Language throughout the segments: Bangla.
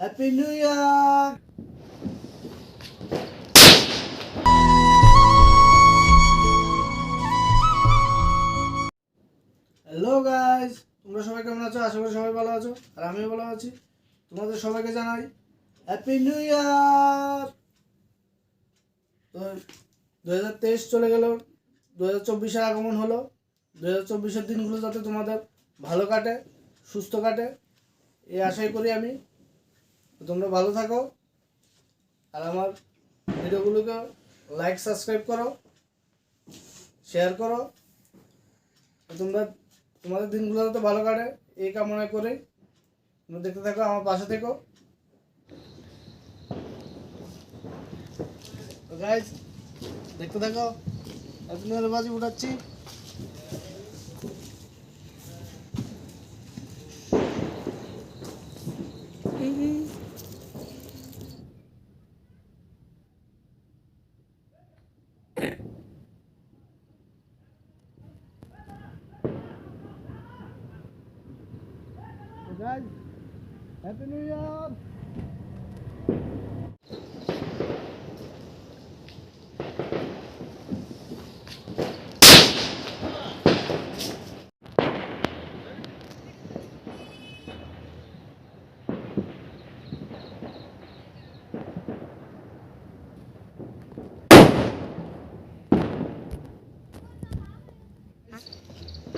Happy new year hello guys তোমরা সবাই কেমন আছো? আশা করি সবাই ভালো আছো, আর আমিও ভালো আছি। তোমাদের সবাইকে জানাই হ্যাপি নিউ ইয়ার তো দু হাজার তেইশ চলে গেল দু হাজার চব্বিশের আগমন হলো। দু হাজার চব্বিশের দিনগুলো যাতে তোমাদের ভালো কাটে, সুস্থ কাটে, এই আশাই করি আমি। তোমরা ভালো থাকো। আর আমার ভিডিওগুলোকে লাইক সাবস্ক্রাইব করো শেয়ার করো। তো তোমরা, তোমাদের দিনগুলো যাতে ভালো কাটে, এই কামনা করে তোমরা দেখতে থাকো, আমার পাশে থেকো। তো গাইজ দেখতে থাকো। আপনি বাজি উঠাচ্ছি। Guys. Happy New Year!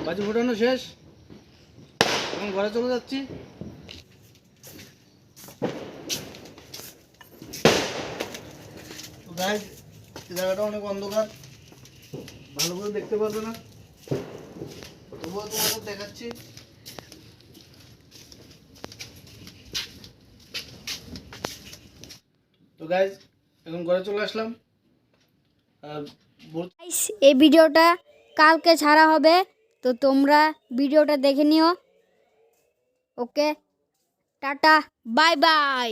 বাজি ফোটানো শেষ এখন ঘরে চলে যাচ্ছি। জায়গাটা অনেক অন্ধকার। ভালো করে দেখতে পারবে না? তবুও তোমাদের দেখাচ্ছি। তো গাইজ এখন ঘরে চলে আসলাম। এই ভিডিওটা কালকে ছাড়া হবে। তো তোমরা ভিডিওটা দেখে নিও। ওকে টাটা বাই বাই